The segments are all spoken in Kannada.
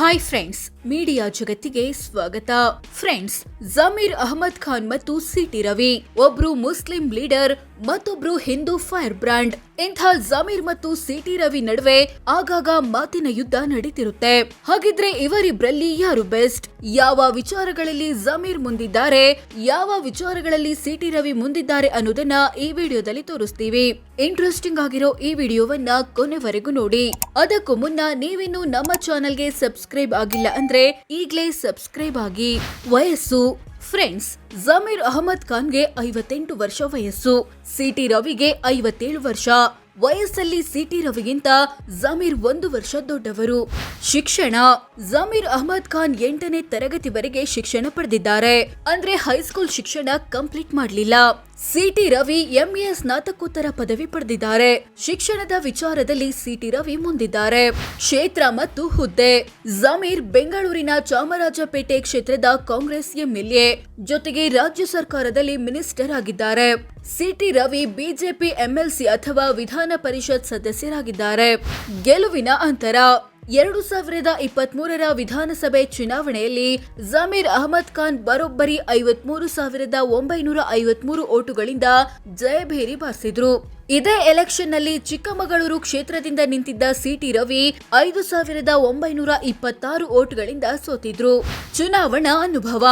ಹಾಯ್ ಫ್ರೆಂಡ್ಸ್ ಮೀಡಿಯಾ ಜಗತ್ತಿಗೆ ಸ್ವಾಗತ. ಫ್ರೆಂಡ್ಸ್, ಜಮೀರ್ ಅಹಮದ್ ಖಾನ್ ಮತ್ತು ಸಿಟಿ ರವಿ, ಒಬ್ರು ಮುಸ್ಲಿಂ ಲೀಡರ್, ಮತ್ತೊಬ್ರು ಹಿಂದೂ ಫೈರ್ ಬ್ರಾಂಡ್. ಇಂಥ ಜಮೀರ್ ಮತ್ತು ಸಿಟಿ ರವಿ ನಡುವೆ ಆಗಾಗ ಮಾತಿನ ಯುದ್ಧ ನಡೀತಿರುತ್ತೆ. ಹಾಗಿದ್ರೆ ಇವರಿಬ್ರಲ್ಲಿ ಯಾರು ಬೆಸ್ಟ್? ಯಾವ ವಿಚಾರಗಳಲ್ಲಿ ಜಮೀರ್ ಮುಂದಿದ್ದಾರೆ? ಯಾವ ವಿಚಾರಗಳಲ್ಲಿ ಸಿಟಿ ರವಿ ಮುಂದಿದ್ದಾರೆ ಅನ್ನೋದನ್ನ ಈ ವಿಡಿಯೋದಲ್ಲಿ ತೋರಿಸ್ತೀವಿ. ಇಂಟ್ರೆಸ್ಟಿಂಗ್ ಆಗಿರೋ ಈ ವಿಡಿಯೋವನ್ನ ಕೊನೆವರೆಗೂ ನೋಡಿ. ಅದಕ್ಕೂ ಮುನ್ನ ನೀವಿನ್ನು ನಮ್ಮ ಚಾನೆಲ್ಗೆ ಸಬ್ಸ್ಕ್ರೈಬ್ ಆಗಿಲ್ಲ ಅಂದ್ರೆ ಈಗ್ಲೇ ಸಬ್ಸ್ಕ್ರೈಬ್ ಆಗಿ ವಯಸ್ಸು. ಫ್ರೆಂಡ್ಸ್ ಜಮೀರ್ ಅಹಮದ್ ಖಾನ್ಗೆ ಐವತ್ತೆಂಟು ವರ್ಷ ವಯಸ್ಸು. ಸಿಟಿ ರವಿಗೆ ಐವತ್ತೇಳು ವರ್ಷ. ವಯಸ್ಸಲ್ಲಿ ಸಿಟಿ ರವಿಗಿಂತ ಜಮೀರ್ ಒಂದು ವರ್ಷ ದೊಡ್ಡವರು. ಶಿಕ್ಷಣ. ಜಮೀರ್ ಅಹಮದ್ ಖಾನ್ ಎಂಟನೇ ತರಗತಿವರೆಗೆ ಶಿಕ್ಷಣ ಪಡೆದಿದ್ದಾರೆ. ಅಂದ್ರೆ ಹೈಸ್ಕೂಲ್ ಶಿಕ್ಷಣ ಕಂಪ್ಲೀಟ್ ಮಾಡಲಿಲ್ಲ. ಸಿಟಿ ರವಿ ಎಂಎ ಸ್ನಾತಕೋತ್ತರ ಪದವಿ ಪಡೆದಿದ್ದಾರೆ. ಶಿಕ್ಷಣದ ವಿಚಾರದಲ್ಲಿ ಸಿಟಿ ರವಿ ಮುಂದಿದ್ದಾರೆ. ಕ್ಷೇತ್ರ ಮತ್ತು ಹುದ್ದೆ. ಜಮೀರ್ ಬೆಂಗಳೂರಿನ ಚಾಮರಾಜಪೇಟೆ ಕ್ಷೇತ್ರದ ಕಾಂಗ್ರೆಸ್ ಎಂಎಲ್ಎ. ಜೊತೆಗೆ ರಾಜ್ಯ ಸರ್ಕಾರದಲ್ಲಿ ಮಿನಿಸ್ಟರ್ ಆಗಿದ್ದಾರೆ. ಸಿಟಿ ರವಿ ಬಿಜೆಪಿ ಎಂಎಲ್ಸಿ ಅಥವಾ ವಿಧಾನ ಪರಿಷತ್ ಸದಸ್ಯರಾಗಿದ್ದಾರೆ. ಗೆಲುವಿನ ಅಂತರ. ಎರಡು ಸಾವಿರದ ಇಪ್ಪತ್ತ್ ಮೂರರ ವಿಧಾನಸಭೆ ಚುನಾವಣೆಯಲ್ಲಿ ಜಮೀರ್ ಅಹಮದ್ ಖಾನ್ ಬರೋಬ್ಬರಿ ಐವತ್ಮೂರು ಸಾವಿರದ ಒಂಬೈನೂರ ಐವತ್ಮೂರು ಓಟುಗಳಿಂದ ಜಯಭೇರಿ ಬಾರಿಸಿದ್ರು. ಇದೇ ಎಲೆಕ್ಷನ್ನಲ್ಲಿ ಚಿಕ್ಕಮಗಳೂರು ಕ್ಷೇತ್ರದಿಂದ ನಿಂತಿದ್ದ ಸಿಟಿ ರವಿ ಐದು ಸಾವಿರದ ಒಂಬೈನೂರ ಇಪ್ಪತ್ತಾರು ಓಟ್ಗಳಿಂದ ಸೋತಿದ್ರು. ಚುನಾವಣಾ ಅನುಭವ.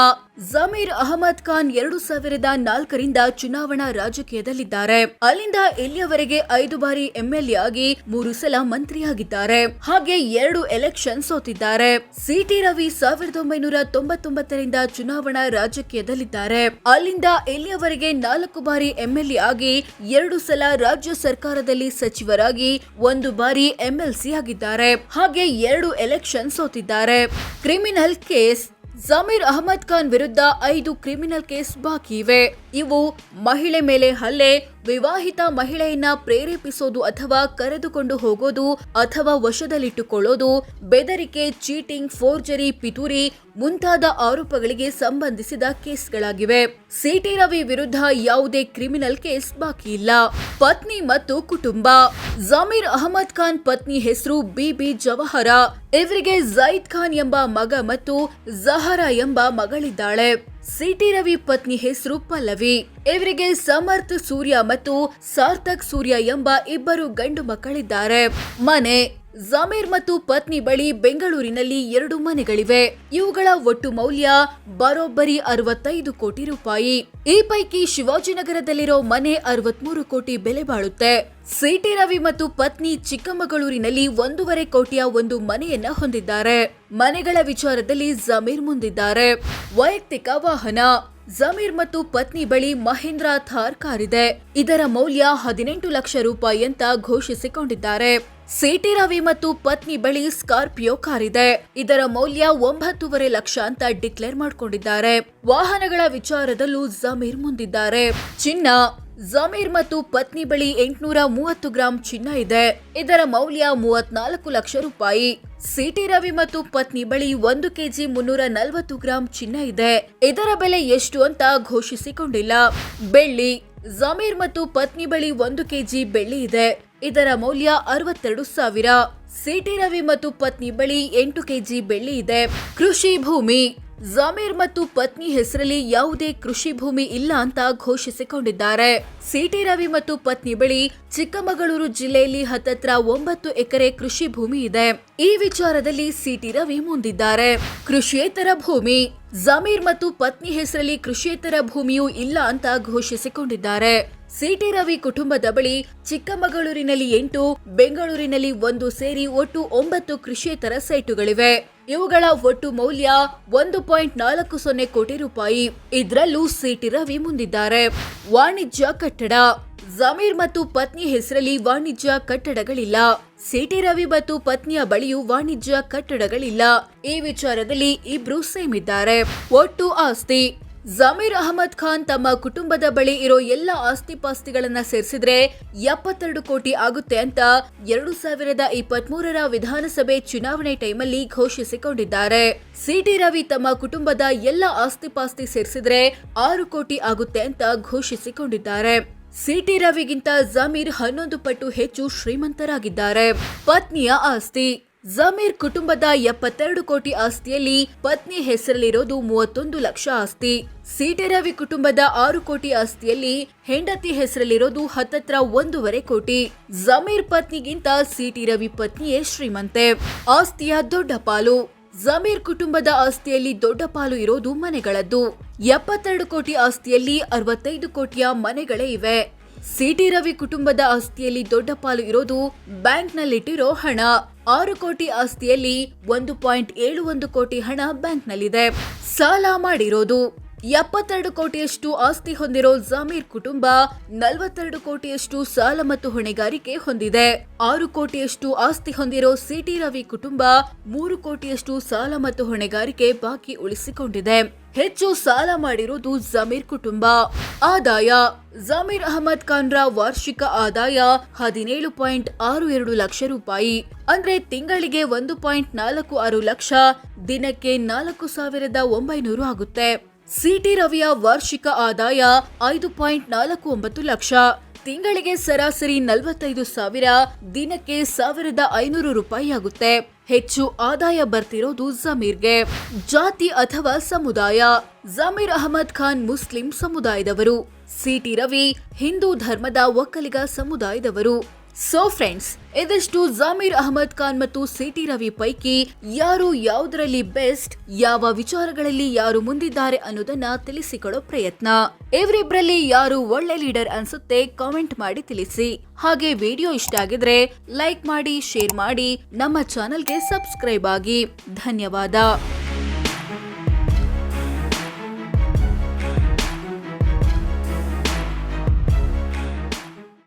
ಜಮೀರ್ ಅಹಮದ್ ಖಾನ್ ಎರಡು ಸಾವಿರದ ನಾಲ್ಕರಿಂದ ಚುನಾವಣಾ ರಾಜಕೀಯದಲ್ಲಿದ್ದಾರೆ. ಅಲ್ಲಿಂದ ಇಲ್ಲಿಯವರೆಗೆ ಐದು ಬಾರಿ ಎಂಎಲ್ಎ ಆಗಿ ಮೂರು ಸಲ ಮಂತ್ರಿಯಾಗಿದ್ದಾರೆ. ಹಾಗೆ ಎರಡು ಎಲೆಕ್ಷನ್ ಸೋತಿದ್ದಾರೆ. ಸಿಟಿ ರವಿ ಸಾವಿರದ ಒಂಬೈನೂರ ತೊಂಬತ್ತೊಂಬತ್ತರಿಂದ ಚುನಾವಣಾ ರಾಜಕೀಯದಲ್ಲಿದ್ದಾರೆ. ಅಲ್ಲಿಂದ ಇಲ್ಲಿಯವರೆಗೆ ನಾಲ್ಕು ಬಾರಿ ಎಂಎಲ್ಎ ಆಗಿ ಎರಡು ಸಲ ರಾಜ್ಯ ಸರ್ಕಾರದಲ್ಲಿ ಸಚಿವರಾಗಿ ಒಂದು ಬಾರಿ ಎಂಎಲ್ಸಿ ಆಗಿದ್ದಾರೆ. ಹಾಗೆ ಎರಡು ಎಲೆಕ್ಷನ್ ಸೋತಿದ್ದಾರೆ. ಕ್ರಿಮಿನಲ್ ಕೇಸ್, ಜಮೀರ್ ಅಹಮದ್ ಖಾನ್ ವಿರುದ್ಧ ಐದು ಕ್ರಿಮಿನಲ್ ಕೇಸ್ ಬಾಕಿ ಇವೆ. ಇವು ಮಹಿಳೆ ಮೇಲೆ ಹಲ್ಲೆ ವಿವಾಹಿತ ಮಹಿಳೆಯನ್ನ ಪ್ರೇರೇಪಿಸೋದು ಅಥವಾ ಕರೆದುಕೊಂಡು ಹೋಗೋದು ಅಥವಾ ವಶದಲ್ಲಿಟ್ಟುಕೊಳ್ಳೋದು, ಬೆದರಿಕೆ, ಚೀಟಿಂಗ್, ಫೋರ್ಜರಿ, ಪಿತೂರಿ ಮುಂತಾದ ಆರೋಪಗಳಿಗೆ ಸಂಬಂಧಿಸಿದ ಕೇಸ್ಗಳಾಗಿವೆ. ಸಿಟಿ ರವಿ ವಿರುದ್ಧ ಯಾವುದೇ ಕ್ರಿಮಿನಲ್ ಕೇಸ್ ಬಾಕಿ ಇಲ್ಲ. ಪತ್ನಿ ಮತ್ತು ಕುಟುಂಬ. ಜಮೀರ್ ಅಹಮದ್ ಖಾನ್ ಪತ್ನಿ ಹೆಸರು ಬಿಬಿ ಜವಹರ. ಇವರಿಗೆ ಜೈದ್ ಖಾನ್ ಎಂಬ ಮಗ ಮತ್ತು ಜಹರಾ ಎಂಬ ಮಗಳಿದ್ದಾಳೆ. ಸಿಟಿ ರವಿ ಪತ್ನಿ ಹೆಸರು ಪಲ್ಲವಿ. ಇವರಿಗೆ ಸಮರ್ಥ್ ಸೂರ್ಯ ಮತ್ತು ಸಾರ್ಥಕ್ ಸೂರ್ಯ ಎಂಬ ಇಬ್ಬರು ಗಂಡು ಮಕ್ಕಳಿದ್ದಾರೆ. ಮನೆ ಜಮೀರ್ ಮತ್ತು ಪತ್ನಿ ಬಳಿ ಬೆಂಗಳೂರಿನಲ್ಲಿ ಎರಡು ಮನೆಗಳಿವೆ. ಇವುಗಳ ಒಟ್ಟು ಮೌಲ್ಯ ಬರೋಬ್ಬರಿ ಅರವತ್ತೈದು ಕೋಟಿ ರೂಪಾಯಿ. ಈ ಪೈಕಿ ಶಿವಾಜಿನಗರದಲ್ಲಿರೋ ಮನೆ ಅರವತ್ಮೂರು ಕೋಟಿ ಬೆಲೆ ಬಾಳುತ್ತೆ. ಸಿಟಿ ರವಿ ಮತ್ತು ಪತ್ನಿ ಚಿಕ್ಕಮಗಳೂರಿನಲ್ಲಿ ಒಂದೂವರೆ ಕೋಟಿಯ ಒಂದು ಮನೆಯನ್ನ ಹೊಂದಿದ್ದಾರೆ. ಮನೆಗಳ ವಿಚಾರದಲ್ಲಿ ಜಮೀರ್ ಮುಂದಿದ್ದಾರೆ. ವೈಯಕ್ತಿಕ ವಾಹನ. ಜಮೀರ್ ಮತ್ತು ಪತ್ನಿ ಬಳಿ ಮಹೇಂದ್ರ ಥಾರ್ ಕಾರಿದೆ. ಇದರ ಮೌಲ್ಯ ಹದಿನೆಂಟು ಲಕ್ಷ ರೂಪಾಯಿ ಅಂತ ಘೋಷಿಸಿಕೊಂಡಿದ್ದಾರೆ. ಸಿಟಿ ರವಿ ಮತ್ತು ಪತ್ನಿ ಬಳಿ ಸ್ಕಾರ್ಪಿಯೋ ಕಾರಿದೆ. ಇದರ ಮೌಲ್ಯ ಒಂಬತ್ತೂವರೆ ಲಕ್ಷ ಅಂತ ಡಿಕ್ಲೇರ್ ಮಾಡಿಕೊಂಡಿದ್ದಾರೆ. ವಾಹನಗಳ ವಿಚಾರದಲ್ಲೂ ಜಮೀರ್ ಮುಂದಿದ್ದಾರೆ. ಚಿನ್ನ, ಜಮೀರ್ ಮತ್ತು ಪತ್ನಿ ಬಳಿ ಎಂಟುನೂರ ಮೂವತ್ತು ಗ್ರಾಂ ಚಿನ್ನ ಇದೆ. ಇದರ ಮೌಲ್ಯ ಮೂವತ್ನಾಲ್ಕು ಲಕ್ಷ ರೂಪಾಯಿ. ಸಿಟಿ ರವಿ ಮತ್ತು ಪತ್ನಿ ಬಳಿ ಒಂದು ಕೆಜಿ ಮುನ್ನೂರ ನಲವತ್ತು ಗ್ರಾಂ ಚಿನ್ನ ಇದೆ. ಇದರ ಬೆಲೆ ಎಷ್ಟು ಅಂತ ಘೋಷಿಸಿಕೊಂಡಿಲ್ಲ. ಬೆಳ್ಳಿ, ಜಮೀರ್ ಮತ್ತು ಪತ್ನಿ ಬಳಿ ಒಂದು ಕೆಜಿ ಬೆಳ್ಳಿ ಇದೆ. ಇದರ ಮೌಲ್ಯ ಅರವತ್ತೆರಡು ಸಾವಿರ. ಸಿಟಿ ರವಿ ಮತ್ತು ಪತ್ನಿ ಬಳಿ ಎಂಟು ಕೆಜಿ ಬೆಳ್ಳಿ ಇದೆ. ಕೃಷಿ ಭೂಮಿ. ಜಮೀರ್ ಮತ್ತು ಪತ್ನಿ ಹೆಸರಲ್ಲಿ ಯಾವುದೇ ಕೃಷಿ ಭೂಮಿ ಇಲ್ಲ ಅಂತ ಘೋಷಿಸಿಕೊಂಡಿದ್ದಾರೆ. ಸಿಟಿ ರವಿ ಮತ್ತು ಪತ್ನಿ ಬಳಿ ಚಿಕ್ಕಮಗಳೂರು ಜಿಲ್ಲೆಯಲ್ಲಿ ಹತ್ತತ್ರ ಒಂಬತ್ತು ಎಕರೆ ಕೃಷಿ ಭೂಮಿ ಇದೆ. ಈ ವಿಚಾರದಲ್ಲಿ ಸಿಟಿ ರವಿ ಮುಂದಿದ್ದಾರೆ. ಕೃಷಿಯೇತರ ಭೂಮಿ. ಜಮೀರ್ ಮತ್ತು ಪತ್ನಿ ಹೆಸರಲ್ಲಿ ಕೃಷಿಯೇತರ ಭೂಮಿಯೂ ಇಲ್ಲ ಅಂತ ಘೋಷಿಸಿಕೊಂಡಿದ್ದಾರೆ. ಸಿಟಿ ರವಿ ಕುಟುಂಬದ ಬಳಿ ಚಿಕ್ಕಮಗಳೂರಿನಲ್ಲಿ ಎಂಟು, ಬೆಂಗಳೂರಿನಲ್ಲಿ ಒಂದು ಸೇರಿ ಒಟ್ಟು ಒಂಬತ್ತು ಕೃಷಿಯೇತರ ಸೈಟುಗಳಿವೆ. ಇವುಗಳ ಒಟ್ಟು ಮೌಲ್ಯ ಒಂದು ಪಾಯಿಂಟ್ ನಾಲ್ಕು ಸೊನ್ನೆ ಕೋಟಿ ರೂಪಾಯಿ. ಇದರಲ್ಲೂ ಸಿಟಿ ರವಿ ಮುಂದಿದ್ದಾರೆ. ವಾಣಿಜ್ಯ ಕಟ್ಟಡ. ಜಮೀರ್ ಮತ್ತು ಪತ್ನಿ ಹೆಸರಲ್ಲಿ ವಾಣಿಜ್ಯ ಕಟ್ಟಡಗಳಿಲ್ಲ. ಸಿಟಿ ರವಿ ಮತ್ತು ಪತ್ನಿಯ ಬಳಿಯೂ ವಾಣಿಜ್ಯ ಕಟ್ಟಡಗಳಿಲ್ಲ. ಈ ವಿಚಾರದಲ್ಲಿ ಇಬ್ರು ಸೇಮ್ ಇದ್ದಾರೆ ಒಟ್ಟು ಆಸ್ತಿ ಜಮೀರ್ ಅಹಮದ್ ಖಾನ್ ತಮ್ಮ ಕುಟುಂಬದ ಬಳಿ ಇರೋ ಎಲ್ಲ ಆಸ್ತಿ ಪಾಸ್ತಿಗಳನ್ನ ಸೇರಿಸಿದ್ರೆ ಎಪ್ಪತ್ತೆರಡು ಕೋಟಿ ಆಗುತ್ತೆ ಅಂತ ಎರಡು ಸಾವಿರದ ಇಪ್ಪತ್ಮೂರರ ವಿಧಾನಸಭೆ ಚುನಾವಣೆ ಟೈಮಲ್ಲಿ ಘೋಷಿಸಿಕೊಂಡಿದ್ದಾರೆ. ಸಿಟಿ ರವಿ ತಮ್ಮ ಕುಟುಂಬದ ಎಲ್ಲ ಆಸ್ತಿ ಪಾಸ್ತಿ ಸೇರಿಸಿದ್ರೆ ಆರು ಕೋಟಿ ಆಗುತ್ತೆ ಅಂತ ಘೋಷಿಸಿಕೊಂಡಿದ್ದಾರೆ. ಸಿಟಿ ರವಿಗಿಂತ ಜಮೀರ್ ಹನ್ನೊಂದು ಪಟ್ಟು ಹೆಚ್ಚು ಶ್ರೀಮಂತರಾಗಿದ್ದಾರೆ. ಪತ್ನಿಯ ಆಸ್ತಿ. ಜಮೀರ್ ಕುಟುಂಬದ ಎಪ್ಪತ್ತೆರಡು ಕೋಟಿ ಆಸ್ತಿಯಲ್ಲಿ ಪತ್ನಿ ಹೆಸರಲ್ಲಿರೋದು ಮೂವತ್ತೊಂದು ಲಕ್ಷ ಆಸ್ತಿ. ಸೀಟೆ ರವಿ ಕುಟುಂಬದ ಆರು ಕೋಟಿ ಆಸ್ತಿಯಲ್ಲಿ ಹೆಂಡತಿ ಹೆಸರಲ್ಲಿರೋದು ಹತ್ತತ್ರ ಒಂದೂವರೆ ಕೋಟಿ. ಜಮೀರ್ ಪತ್ನಿಗಿಂತ ಸಿಟಿ ರವಿ ಪತ್ನಿಯೇ ಶ್ರೀಮಂತೆ. ಆಸ್ತಿಯ ದೊಡ್ಡ ಪಾಲು. ಜಮೀರ್ ಕುಟುಂಬದ ಆಸ್ತಿಯಲ್ಲಿ ದೊಡ್ಡ ಪಾಲು ಇರೋದು ಮನೆಗಳದ್ದು. ಎಪ್ಪತ್ತೆರಡು ಕೋಟಿ ಆಸ್ತಿಯಲ್ಲಿ ಅರವತ್ತೈದು ಕೋಟಿಯ ಮನೆಗಳೇ ಇವೆ. ಸಿಟಿ ರವಿ ಕುಟುಂಬದ ಆಸ್ತಿಯಲ್ಲಿ ದೊಡ್ಡ ಪಾಲು ಇರೋದು ಬ್ಯಾಂಕ್ನಲ್ಲಿಟ್ಟಿರೋ ಹಣ. ಆರು ಕೋಟಿ ಆಸ್ತಿಯಲ್ಲಿ ಒಂದು ಪಾಯಿಂಟ್ ಏಳು ಒಂದು ಕೋಟಿ ಹಣ ಬ್ಯಾಂಕ್ನಲ್ಲಿದೆ. ಸಾಲ ಮಾಡಿರೋದು ಎಪ್ಪತ್ತೆರಡು ಕೋಟಿಯಷ್ಟು ಆಸ್ತಿ ಹೊಂದಿರೋ ಜಮೀರ್ ಕುಟುಂಬ ನಲವತ್ತೆರಡು ಕೋಟಿಯಷ್ಟು ಸಾಲ ಮತ್ತು ಹೊಣೆಗಾರಿಕೆ ಹೊಂದಿದೆ. ಆರು ಕೋಟಿಯಷ್ಟು ಆಸ್ತಿ ಹೊಂದಿರೋ ಸಿಟಿ ರವಿ ಕುಟುಂಬ ಮೂರು ಕೋಟಿಯಷ್ಟು ಸಾಲ ಮತ್ತು ಹೊಣೆಗಾರಿಕೆ ಬಾಕಿ ಉಳಿಸಿಕೊಂಡಿದೆ. ಹೆಚ್ಚು ಸಾಲ ಮಾಡಿರುವುದು ಜಮೀರ್ ಕುಟುಂಬ. ಆದಾಯ, ಜಮೀರ್ ಅಹಮದ್ ಖಾನ್ರ ವಾರ್ಷಿಕ ಆದಾಯ ಹದಿನೇಳು ಪಾಯಿಂಟ್ ಆರು ಎರಡು ಲಕ್ಷ ರೂಪಾಯಿ. ಅಂದ್ರೆ ತಿಂಗಳಿಗೆ ಒಂದು ಪಾಯಿಂಟ್ ನಾಲ್ಕು ಆರು ಲಕ್ಷ, ದಿನಕ್ಕೆ ನಾಲ್ಕು ಸಾವಿರದ ಒಂಬೈನೂರು ಆಗುತ್ತೆ. ಸಿಟಿ ರವಿಯ ವಾರ್ಷಿಕ ಆದಾಯ ಐದು ಪಾಯಿಂಟ್ ನಾಲ್ಕು ಒಂಬತ್ತು ಲಕ್ಷ, ತಿಂಗಳಿಗೆ ಸರಾಸರಿ ನಲವತ್ತೈದು ಸಾವಿರ, ದಿನಕ್ಕೆ ಸಾವಿರದ ಐನೂರು ರೂಪಾಯಿ ಆಗುತ್ತೆ. ಹೆಚ್ಚು ಆದಾಯ ಬರ್ತಿರೋದು ಜಮೀರ್ಗೆ. ಜಾತಿ ಅಥವಾ ಸಮುದಾಯ, ಜಮೀರ್ ಅಹಮದ್ ಖಾನ್ ಮುಸ್ಲಿಂ ಸಮುದಾಯದವರು. ಸಿಟಿ ರವಿ, ಹಿಂದೂ ಧರ್ಮದ ಒಕ್ಕಲಿಗ ಸಮುದಾಯದವರು. ಸೊ ಫ್ರೆಂಡ್ಸ್ ಇದಿಷ್ಟು ಜಮೀರ್ ಅಹಮದ್ ಖಾನ್ ಮತ್ತು ಸಿಟಿ ರವಿ ಪೈಕಿ ಯಾರು ಯಾವುದರಲ್ಲಿ ಬೆಸ್ಟ್, ಯಾವ ವಿಚಾರಗಳಲ್ಲಿ ಯಾರು ಮುಂದಿದ್ದಾರೆ ಅನ್ನೋದನ್ನ ತಿಳಿಸಿಕೊಡೋ ಪ್ರಯತ್ನ. ಇವರಿಬ್ರಲ್ಲಿ ಯಾರು ಒಳ್ಳೆ ಲೀಡರ್ ಅನ್ಸುತ್ತೆ ಕಾಮೆಂಟ್ ಮಾಡಿ ತಿಳಿಸಿ. ಹಾಗೆ ವಿಡಿಯೋ ಇಷ್ಟ ಆಗಿದ್ರೆ ಲೈಕ್ ಮಾಡಿ ಶೇರ್ ಮಾಡಿ, ನಮ್ಮ ಚಾನೆಲ್ಗೆ ಸಬ್ಸ್ಕ್ರೈಬ್ ಆಗಿ. ಧನ್ಯವಾದ.